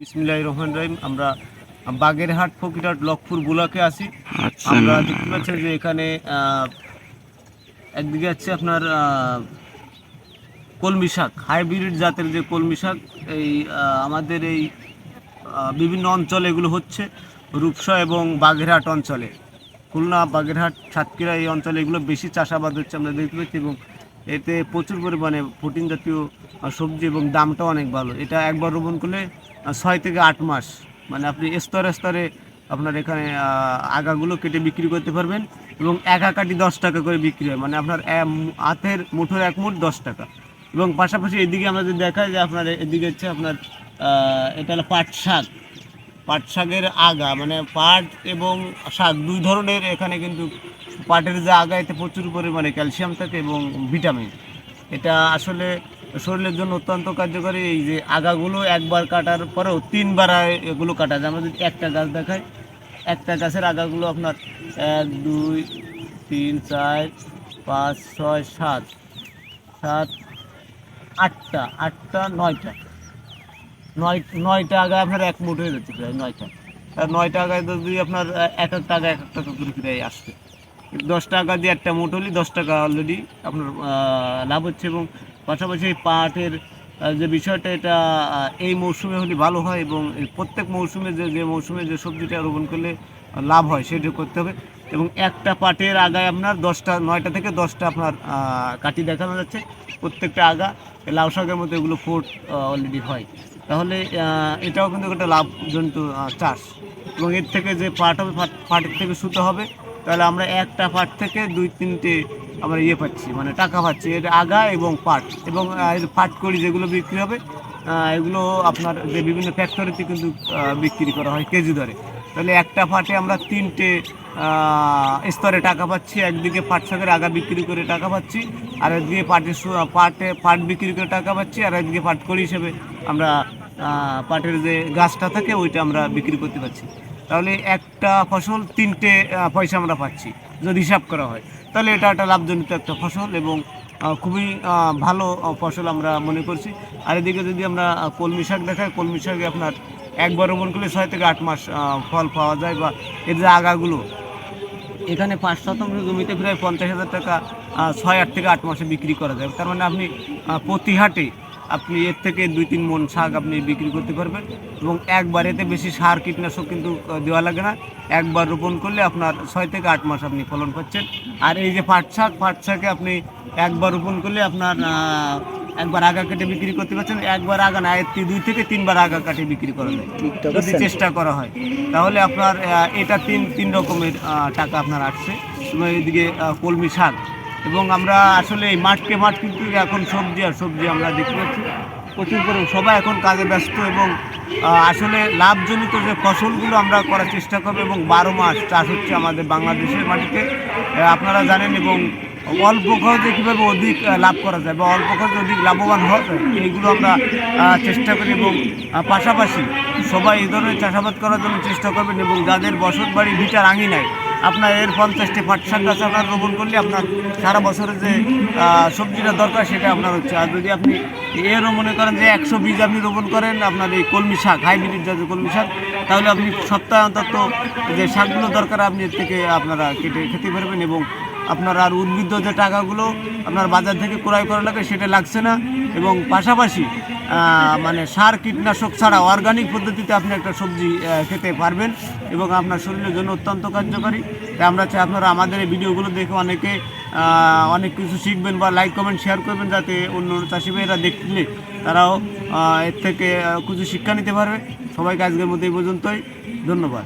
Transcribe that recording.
বিসমিল্লাহ রহমান রহিম। আমরা বাগেরহাট ফকিরহাট লক্ষপুর বুলাকে আসি। আচ্ছা। আমরা দেখতে পাচ্ছি যে এখানে একদিকে আছে আপনার কলমি শাক হাইব্রিড জাতের যে কলমি শাক এই আমাদের এই বিভিন্ন অঞ্চলে এগুলো হচ্ছে রূপসা এবং বাগেরহাট অঞ্চলে। খুলনা বাগেরহাট সাতক্ষীরা এই অঞ্চলে এগুলো বেশি চাষাবাদ হচ্ছে আমরা দেখতে পাচ্ছি এবং এতে প্রচুর পরিমাণে প্রোটিন জাতীয় সবজি এবং দামটাও অনেক ভালো। এটা একবার রোপণ করলে ছয় থেকে আট মাস। মানে আপনি স্তরে স্তরে আপনার এখানে আগাগুলো কেটে বিক্রি করতে পারবেন এবং এক আকাটি দশ টাকা করে বিক্রি হয়। মানে আপনার হাতের মুঠোর এক মুঠ দশ টাকা। এবং পাশাপাশি এদিকে আমরা যদি দেখাই যে আপনার এদিকে হচ্ছে আপনার এটা হলো পাট শাক। পাট শাকের আগা মানে পাট এবং শাক দুই ধরনের এখানে কিন্তু পাটের যে আগা, এতে প্রচুর পরিমাণে ক্যালসিয়াম থাকে এবং ভিটামিন। এটা আসলে শরীরের জন্য অত্যন্ত কার্যকরী। এই যে আগাগুলো একবার কাটার পরেও তিনবার এগুলো কাটা যায়। আমরা যদি একটা গাছ দেখাই, একটা গাছের আগাগুলো আপনার এক, দুই, তিন, চার, পাঁচ, ছয়, সাত সাত, আটটা আটটা, নয়টা। নয়, নয়টা আগায় আপনার এক মুঠ হয়ে যাচ্ছে প্রায় নয়টা। আর নয়টা আগায় যদি আপনার এক এক টাকা এক এক টাকা করে ফিরে আসছে। দশ টাকা দিয়ে একটা মোট হলে দশ টাকা অলরেডি আপনার লাভ হচ্ছে এবং পাশাপাশি পাটের যে বিষয়টা, এটা এই মৌসুমে হলে ভালো হয় এবং প্রত্যেক মৌসুমে যে যে মৌসুমে যে সবজিটা রোপণ করলে লাভ হয় সেটা করতে হবে। এবং একটা পাটের আগায় আপনার দশটা, নয়টা থেকে দশটা আপনার কাঠি দেখানো যাচ্ছে। প্রত্যেকটা আগা, লাউ শাকের মতো এগুলো ফোট অলরেডি হয়। তাহলে এটাও কিন্তু একটা লাভজনিত চাষ। এবং এর থেকে যে পাট হবে, পাট- পাটের থেকে সুতো হবে, তাহলে আমরা একটা পাট থেকে দুই, তিনটে আমরা ইয়ে পাচ্ছি মানে টাকা পাচ্ছি এর আগা এবং পাট। এবং পাট করি যেগুলো বিক্রি হবে এগুলো আপনার যে বিভিন্ন ফ্যাক্টরিতে কিন্তু বিক্রি করা হয় কেজি দরে। তাহলে একটা পাটে আমরা তিনটে স্তরে টাকা পাচ্ছি। একদিকে পাট শাকের আগা বিক্রি করে টাকা পাচ্ছি আর একদিকে পাটের পাটে, পাট বিক্রি করে টাকা পাচ্ছি আর একদিকে পাট করি হিসেবে আমরা পাটের যে গাছটা থাকে, ওইটা আমরা বিক্রি করতে পারছি। তাহলে একটা ফসল তিনটে পয়সা আমরা পাচ্ছি, যদি হিসাব করা হয়। তাহলে এটা একটা লাভজনিত একটা ফসল এবং খুবই ভালো ফসল আমরা মনে করছি। আর এদিকে যদি আমরা কলমি শাক দেখাই, কলমি শাকে আপনার একবার রোপণ করলে ছয় থেকে আট মাস ফল পাওয়া যায় বা এর যে আগাগুলো, এখানে পাঁচ শতাংশ জমিতে প্রায় পঞ্চাশ হাজার টাকা ছয় আট থেকে আট মাসে বিক্রি করা যায়। তার মানে আপনি প্রতি হাটে আপনি এর থেকে দুই তিন মন শাক আপনি বিক্রি করতে পারবেন এবং একবার এতে বেশি সার কীটনাশক কিন্তু দেওয়া লাগে না। একবার রোপণ করলে আপনার ছয় থেকে আট মাস আপনি ফলন পাচ্ছেন। আর এই যে পাট শাক পাট শাকে আপনি একবার রোপণ করলে আপনার একবার আগা কেটে বিক্রি করতে পারছেন একবার আগা না দুই থেকে তিনবার আগা কাটে বিক্রি করা যায়। যদি চেষ্টা করা হয়। তাহলে আপনার এটা তিন তিন রকমের টাকা আপনার আসছে। এদিকে কলমি শাক। এবং আমরা আসলে এই মাঠকে মাঠ কিন্তু এখন সবজি আর সবজি আমরা দেখতে পাচ্ছি। প্রচুর করে সবাই এখন কাজে ব্যস্ত এবং আসলে লাভজনিত যে ফসলগুলো আমরা করার চেষ্টা করব এবং বারো মাস চাষ হচ্ছে আমাদের বাংলাদেশের মাটিতে আপনারা জানেন এবং অল্প খরচে কীভাবে অধিক লাভ করা যায় বা অল্প খরচে অধিক লাভবান হওয়া যায়, এইগুলো আমরা চেষ্টা করি এবং পাশাপাশি সবাই এই ধরনের চাষাবাদ করার জন্য চেষ্টা করবেন এবং যাদের বসত বাড়ি ভিটার আঙিনায় আপনার এর পঞ্চাশটি পাট শাক গাছ আপনার রোপণ করলে আপনার সারা বছরের যে সবজিটা দরকার সেটা আপনার হচ্ছে। আর যদি আপনি এরও মনে করেন যে একশো বীজ আপনি রোপণ করেন, আপনার এই কলমি শাক হাইব্রিড জাতীয় কলমি শাক, তাহলে আপনি সপ্তাহে অন্তত যে শাকগুলো দরকার আপনি এর থেকে আপনারা কেটে খেতে পারবেন এবং আপনার আর উদ্ভিদ যে টাকাগুলো আপনার বাজার থেকে ক্রয় করা লাগে, সেটা লাগছে না। এবং পাশাপাশি মানে সার, কীটনাশক ছাড়া অর্গানিক পদ্ধতিতে আপনি একটা সবজি খেতে পারবেন এবং আপনার শরীরের জন্য অত্যন্ত কার্যকারী। তাই আমরা চাই আপনারা আমাদের এই ভিডিওগুলো দেখে অনেকে অনেক কিছু শিখবেন বা লাইক কমেন্ট শেয়ার করবেন যাতে অন্য অন্য চাষি ভাইয়েরা দেখলে তারাও এর থেকে কিছু শিক্ষা নিতে পারবে। সবাইকে আজকের মধ্যে এই পর্যন্তই। ধন্যবাদ।